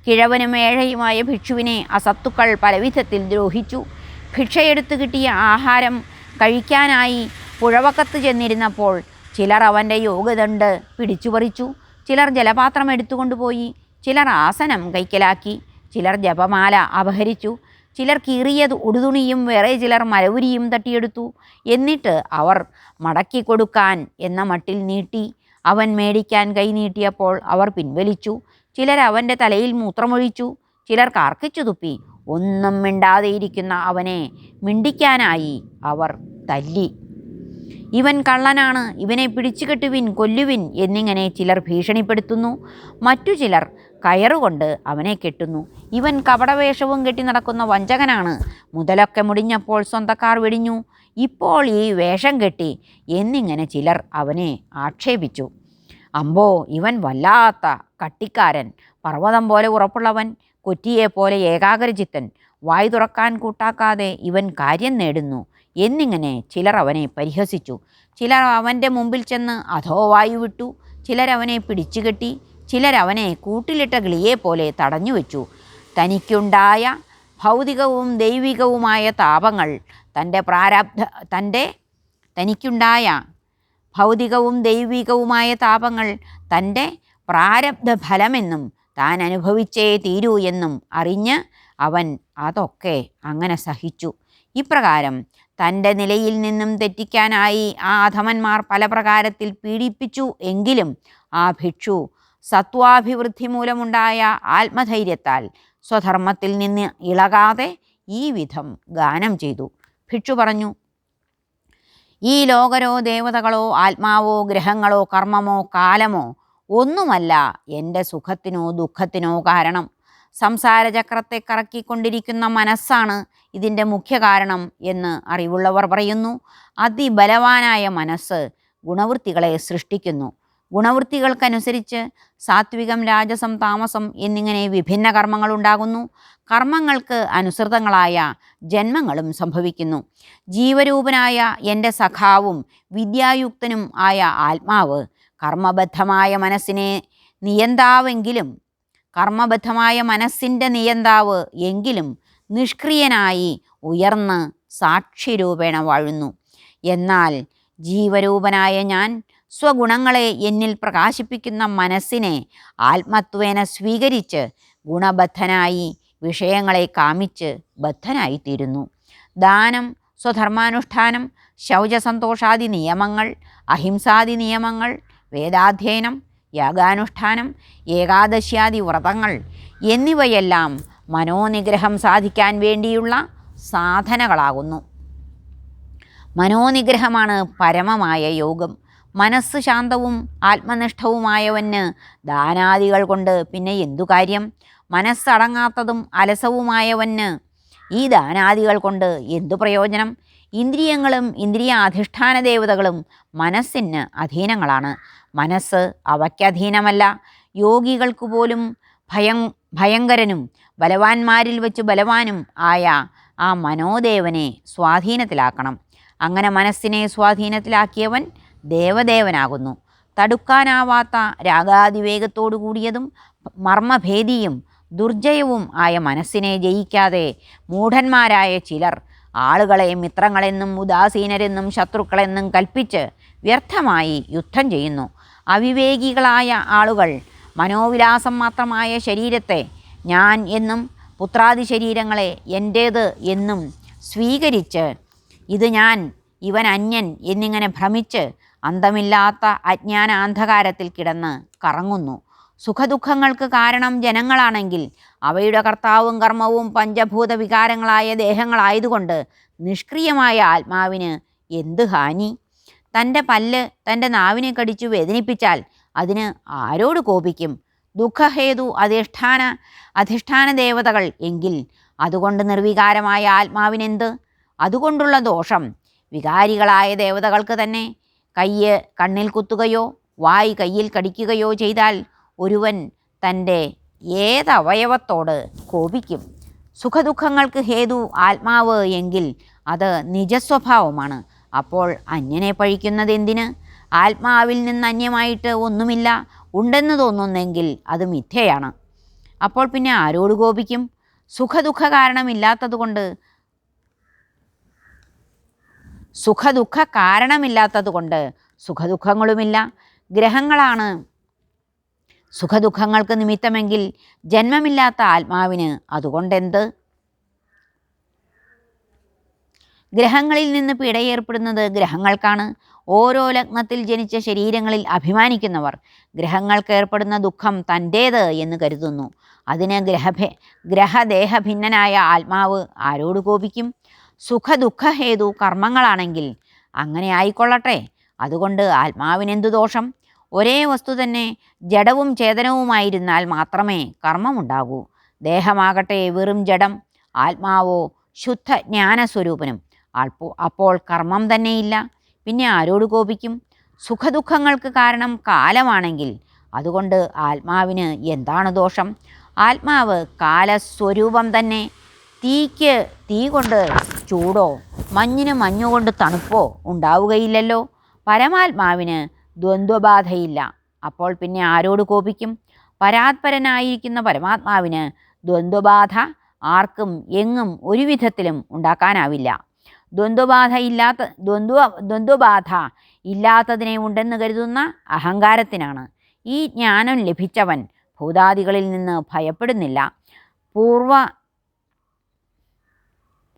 കിഴവനും ഏഴയുമായ ഭിക്ഷുവിനെ അസത്തുക്കൾ പലവിധത്തിൽ ദ്രോഹിച്ചു. ഭിക്ഷയെടുത്തു കിട്ടിയ ആഹാരം കഴിക്കാനായി പുഴവക്കത്ത് ചെന്നിരുന്നപ്പോൾ ചിലർ അവന്റെ യോഗദണ്ട് പിടിച്ചുപറിച്ചു. ചിലർ ജലപാത്രം എടുത്തുകൊണ്ടുപോയി. ചിലർ ആസനം കൈക്കലാക്കി. ചിലർ ജപമാല അപഹരിച്ചു. ചിലർ കീറിയത് ഉടുതുണിയും വേറെ ചിലർ മരവുരിയും തട്ടിയെടുത്തു. എന്നിട്ട് അവർ മടക്കി കൊടുക്കാൻ എന്ന മട്ടിൽ നീട്ടി. അവൻ മേടിക്കാൻ കൈനീട്ടിയപ്പോൾ അവർ പിൻവലിച്ചു. ചിലർ അവന്റെ തലയിൽ മൂത്രമൊഴിച്ചു ചിലർ കാർക്കിച്ചു തുപ്പി. ഒന്നും മിണ്ടാതെയിരിക്കുന്ന അവനെ മിണ്ടിക്കാനായി അവർ തല്ലി. ഇവൻ കള്ളനാണ് ഇവനെ പിടിച്ചുകെട്ടുവിൻ കൊല്ലുവിൻ എന്നിങ്ങനെ ചിലർ ഭീഷണിപ്പെടുത്തുന്നു. മറ്റു ചിലർ കയറുകൊണ്ട് അവനെ കെട്ടുന്നു. ഇവൻ കപടവേഷവും കെട്ടി നടക്കുന്ന വഞ്ചകനാണ്. മുതലൊക്കെ മുടിഞ്ഞപ്പോൾ സ്വന്തക്കാർ വെടിഞ്ഞു. ഇപ്പോൾ ഈ വേഷം കെട്ടി എന്നിങ്ങനെ ചിലർ അവനെ ആക്ഷേപിച്ചു. അമ്പോ ഇവൻ വല്ലാത്ത കട്ടിക്കാരൻ പർവതം പോലെ ഉറപ്പുള്ളവൻ കൊറ്റിയെ പോലെ ഏകാഗ്രചിത്തൻ വായ് തുറക്കാൻ കൂട്ടാക്കാതെ ഇവൻ കാര്യം നേടുന്നു എന്നിങ്ങനെ ചിലർ അവനെ പരിഹസിച്ചു. ചിലർ അവന്റെ മുമ്പിൽ ചെന്ന് അധോ വായു വിട്ടു. ചിലരവനെ പിടിച്ചുകെട്ടി ചിലരവനെ കൂട്ടിലിട്ട തടഞ്ഞു വെച്ചു. തനിക്കുണ്ടായ ഭൗതികവും ദൈവികവുമായ താപങ്ങൾ തന്റെ പ്രാരാബ്ധ തന്റെ തനിക്കുണ്ടായ ഭൗതികവും ദൈവികവുമായ താപങ്ങൾ തന്റെ പ്രാരബ്ധ ഫലമെന്നും താൻ അനുഭവിച്ചേ തീരൂ എന്നും അറിഞ്ഞ് അവൻ അതൊക്കെ അങ്ങനെ സഹിച്ചു. ഇപ്രകാരം തന്റെ നിലയിൽ നിന്നും തെറ്റിക്കാനായി ആ അധമന്മാർ പല പ്രകാരത്തിൽ പീഡിപ്പിച്ചു എങ്കിലും ആ ഭിക്ഷു സത്വാഭിവൃദ്ധി മൂലമുണ്ടായ ആത്മധൈര്യത്താൽ സ്വധർമ്മത്തിൽ നിന്ന് ഇളകാതെ ഈ വിധം ഗാനം ചെയ്തു. ഭിക്ഷു പറഞ്ഞു ഈ ലോകരോ ദേവതകളോ ആത്മാവോ ഗ്രഹങ്ങളോ കർമ്മമോ കാലമോ ഒന്നുമല്ല എന്റെ സുഖത്തിനോ ദുഃഖത്തിനോ കാരണം. സംസാരചക്രത്തെ കറക്കിക്കൊണ്ടിരിക്കുന്ന മനസ്സാണ് ഇതിന്റെ മുഖ്യ കാരണം എന്ന് അറിവുള്ളവർ പറയുന്നു. അതിബലവാനായ മനസ്സ് ഗുണവൃത്തികളെ സൃഷ്ടിക്കുന്നു. ഗുണവൃത്തികൾക്കനുസരിച്ച് സാത്വികം രാജസം താമസം എന്നിങ്ങനെ വിഭിന്ന കർമ്മങ്ങൾ ഉണ്ടാകുന്നു കർമ്മങ്ങൾക്ക് അനുസൃതങ്ങളായ ജന്മങ്ങളും സംഭവിക്കുന്നു. ജീവരൂപനായ എന്റെ സഖാവും വിദ്യായുക്തനും ആയ ആത്മാവ് കർമ്മബദ്ധമായ മനസ്സിനെ നിയന്താവെങ്കിലും കർമ്മബദ്ധമായ മനസ്സിന്റെ നിയന്താവ് എങ്കിലും നിഷ്ക്രിയനായി ഉയർന്ന് സാക്ഷിരൂപേണ വാഴുന്നു. എന്നാൽ ജീവരൂപനായ ഞാൻ സ്വഗുണങ്ങളെ എന്നിൽ പ്രകാശിപ്പിക്കുന്ന മനസ്സിനെ ആത്മത്വേന സ്വീകരിച്ച് ഗുണബദ്ധനായി വിഷയങ്ങളെ കാമിച്ച് ബദ്ധനായിത്തീരുന്നു. ദാനം സ്വധർമാനുഷ്ഠാനം ശൗചസന്തോഷാദി നിയമങ്ങൾ അഹിംസാദി നിയമങ്ങൾ വേദാധ്യയനം യാഗാനുഷ്ഠാനം ഏകാദശ്യാദി വ്രതങ്ങൾ എന്നിവയെല്ലാം മനോനിഗ്രഹം സാധിക്കാൻ വേണ്ടിയുള്ള സാധനകളാകുന്നു. മനോനിഗ്രഹമാണ് പരമമായ യോഗം. മനസ്സ് ശാന്തവും ആത്മനിഷ്ഠവുമായവന് ദാനാദികൾ കൊണ്ട് പിന്നെ എന്തു കാര്യം? മനസ്സടങ്ങാത്തതും അലസവുമായവന് ഈ ദാനാദികൾ കൊണ്ട് എന്തു പ്രയോജനം? ഇന്ദ്രിയങ്ങളും ഇന്ദ്രിയ അധിഷ്ഠാന ദേവതകളും മനസ്സിന് അധീനങ്ങളാണ്. മനസ്സ് അവയ്ക്കധീനമല്ല യോഗികൾക്ക് പോലും ഭയം ഭയങ്കരനും ബലവാന്മാരിൽ വെച്ച് ബലവാനും ആയ ആ മനോദേവനെ സ്വാധീനത്തിലാക്കണം. അങ്ങനെ മനസ്സിനെ സ്വാധീനത്തിലാക്കിയവൻ ദേവദേവനാകുന്നു. തടുക്കാനാവാത്ത രാഗാതിവേഗത്തോടു കൂടിയതും മർമ്മഭേദിയും ദുർജയവും ആയ മനസ്സിനെ ജയിക്കാതെ മൂഢന്മാരായ ചിലർ ആളുകളെ മിത്രങ്ങളെന്നും ഉദാസീനരെന്നും ശത്രുക്കളെന്നും കൽപ്പിച്ച് വ്യർത്ഥമായി യുദ്ധം ചെയ്യുന്നു. അവിവേകികളായ ആളുകൾ മനോവിലാസം മാത്രമായ ശരീരത്തെ ഞാൻ എന്നും പുത്രാദി ശരീരങ്ങളെ എന്റേത് എന്നും സ്വീകരിച്ച് ഇത് ഞാൻ ഇവൻ അന്യൻ എന്നിങ്ങനെ ഭ്രമിച്ച് അന്തമില്ലാത്ത അജ്ഞാന അന്ധകാരത്തിൽ കിടന്ന് കറങ്ങുന്നു. സുഖദുഃഖങ്ങൾക്ക് കാരണം ജനങ്ങളാണെങ്കിൽ അവയുടെ കർത്താവും കർമ്മവും പഞ്ചഭൂത വികാരങ്ങളായ ദേഹങ്ങളായതുകൊണ്ട് നിഷ്ക്രിയമായ ആത്മാവിന് എന്ത് ഹാനി? തന്റെ പല്ല് തന്റെ നാവിനെ കടിച്ചു വേദനിപ്പിച്ചാൽ അതിന് ആരോട് കോപിക്കും? ദുഃഖഹേതു അധിഷ്ഠാന അധിഷ്ഠാന ദേവതകൾ എങ്കിൽ അതുകൊണ്ട് നിർവികാരമായ ആത്മാവിനെന്ത്? അതുകൊണ്ടുള്ള ദോഷം വികാരികളായ ദേവതകൾക്ക് തന്നെ കയ്യ് കണ്ണിൽ കുത്തുകയോ വായ് കയ്യിൽ കടിക്കുകയോ ചെയ്താൽ ഒരുവൻ തന്റെ ഏതവയവത്തോട് കോപിക്കും. സുഖദുഃഖങ്ങൾക്ക് ഹേതു ആത്മാവ് എങ്കിൽ അത് നിജസ്വഭാവമാണ്. അപ്പോൾ അന്യനെ പഴിക്കുന്നത് എന്തിന് ആത്മാവിൽ നിന്ന് അന്യമായിട്ട് ഒന്നുമില്ല ഉണ്ടെന്ന് തോന്നുന്നെങ്കിൽ അത് മിഥ്യയാണ്. അപ്പോൾ പിന്നെ ആരോട് കോപിക്കും? സുഖദുഃഖ കാരണമില്ലാത്തതുകൊണ്ട് സുഖദുഃഖ കാരണമില്ലാത്തത് കൊണ്ട് സുഖദുഃഖങ്ങളുമില്ല. ഗ്രഹങ്ങളാണ്. സുഖദുഃഖങ്ങൾക്ക് നിമിത്തമെങ്കിൽ ജന്മമില്ലാത്ത ആത്മാവിന് അതുകൊണ്ടെന്ത്? ഗ്രഹങ്ങളിൽ നിന്ന് പിടയേർപ്പെടുന്നത് ഗ്രഹങ്ങൾക്കാണ്. ഓരോ ലഗ്നത്തിൽ ജനിച്ച ശരീരങ്ങളിൽ അഭിമാനിക്കുന്നവർ ഗ്രഹങ്ങൾക്ക് ഏർപ്പെടുന്ന ദുഃഖം തന്റേത് എന്ന് കരുതുന്നു. അതിന് ഗ്രഹഭേ ഭിന്നനായ ആത്മാവ് ആരോട് കോപിക്കും? സുഖദുഃഖഹേതു കർമ്മങ്ങളാണെങ്കിൽ അങ്ങനെ ആയിക്കൊള്ളട്ടെ. അതുകൊണ്ട് ആത്മാവിനെന്തു ദോഷം? ഒരേ വസ്തു തന്നെ ജഡവും ചേതനവുമായിരുന്നാൽ മാത്രമേ കർമ്മമുണ്ടാകൂ. ദേഹമാകട്ടെ വെറും ജഡം ആത്മാവോ ശുദ്ധ ജ്ഞാനസ്വരൂപനും അപ്പോ അപ്പോൾ കർമ്മം തന്നെയില്ല. പിന്നെ ആരോട് കോപിക്കും? സുഖദുഃഖങ്ങൾക്ക് കാരണം കാലമാണെങ്കിൽ അതുകൊണ്ട് ആത്മാവിന് എന്താണ് ദോഷം? ആത്മാവ് കാലസ്വരൂപം തന്നെ. തീക്ക് തീ കൊണ്ട് ചൂടോ മഞ്ഞിന് മഞ്ഞുകൊണ്ട് തണുപ്പോ ഉണ്ടാവുകയില്ലല്ലോ. പരമാത്മാവിന് ദ്വന്ദ്വബാധയില്ല. അപ്പോൾ പിന്നെ ആരോട് കോപിക്കും? പരാത്പരനായിരിക്കുന്ന പരമാത്മാവിന് ദ്വന്ദ്വബാധ ആർക്കും എങ്ങും ഒരു വിധത്തിലും ഉണ്ടാക്കാനാവില്ല. ദ്വന്ദ്വബാധ ഇല്ലാത്ത ദ്വന്ദ്വ ദ്വന്ദ്വബാധ ഇല്ലാത്തതിനെ ഉണ്ടെന്ന് കരുതുന്ന അഹങ്കാരത്തിനാണ് ഈ ജ്ഞാനം ലഭിച്ചവൻ ഭൂതാദികളിൽ നിന്ന് ഭയപ്പെടുന്നില്ല. പൂർവ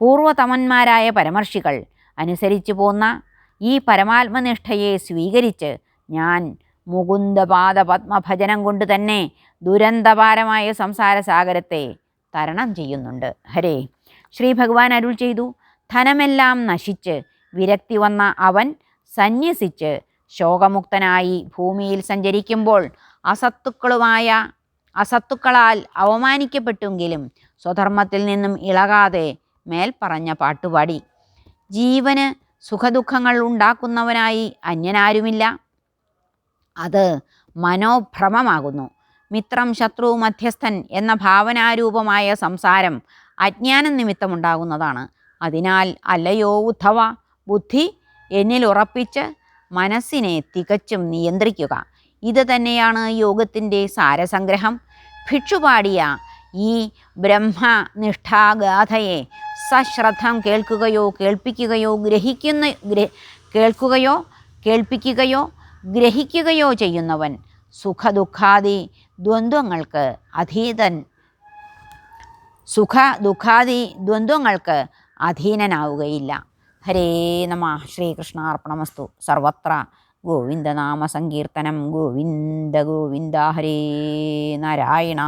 പൂർവതമന്മാരായ പരമർഷികൾ അനുസരിച്ചു പോന്ന ഈ പരമാത്മനിഷ്ഠയെ സ്വീകരിച്ച് ഞാൻ മുകുന്ദപാദ പത്മഭജനം കൊണ്ട് തന്നെ ദുരന്തപാരമായ സംസാരസാഗരത്തെ തരണം ചെയ്യുന്നുണ്ട്. ഹരേ. ശ്രീ ഭഗവാൻ അരുൾ ചെയ്തു. ധനമെല്ലാം നശിച്ച് വിരക്തി വന്ന അവൻ സന്യസിച്ച് ശോകമുക്തനായി ഭൂമിയിൽ സഞ്ചരിക്കുമ്പോൾ അസത്തുക്കളുമായ അസത്തുക്കളാൽ അവമാനിക്കപ്പെട്ടെങ്കിലും സ്വധർമ്മത്തിൽ നിന്നും ഇളകാതെ മേൽപ്പറഞ്ഞ പാട്ടുപാടി ജീവന് സുഖദുഃഖങ്ങൾ ഉണ്ടാക്കുന്നവനായി അന്യനാരുമില്ല. അത് മനോഭ്രമമാകുന്നു. മിത്രം ശത്രു മധ്യസ്ഥൻ എന്ന ഭാവനാരൂപമായ സംസാരം അജ്ഞാനം നിമിത്തമുണ്ടാകുന്നതാണ്. അതിനാൽ അല്ലയോ ഉദ്ധവ ബുദ്ധി എന്നിൽ ഉറപ്പിച്ച് മനസ്സിനെ തികച്ചും നിയന്ത്രിക്കുക. ഇത് തന്നെയാണ് യോഗത്തിന്റെ സാരസംഗ്രഹം. ഭിക്ഷുപാടിയ ഈ ബ്രഹ്മനിഷ്ഠാഗാഥയെ സശ്രദ്ധം കേൾക്കുകയോ കേൾപ്പിക്കുകയോ ഗ്രഹിക്കുന്ന ഗ്ര കേൾക്കുകയോ കേൾപ്പിക്കുകയോ ഗ്രഹിക്കുകയോ ചെയ്യുന്നവൻ സുഖദുഃഖാദി ദ്വന്ദ്വങ്ങൾക്ക് അധീതൻ. സുഖ ദുഃഖാദി ദ്വന്ദ്വങ്ങൾക്ക് അധീനനാവുകയില്ല. ഹരേ നമ. ശ്രീകൃഷ്ണാർപ്പണമസ്തു. സർവത്ര ഗോവിന്ദനാമ സങ്കീർത്തനം. ഗോവിന്ദ ഗോവിന്ദ. ഹരേ നാരായണ.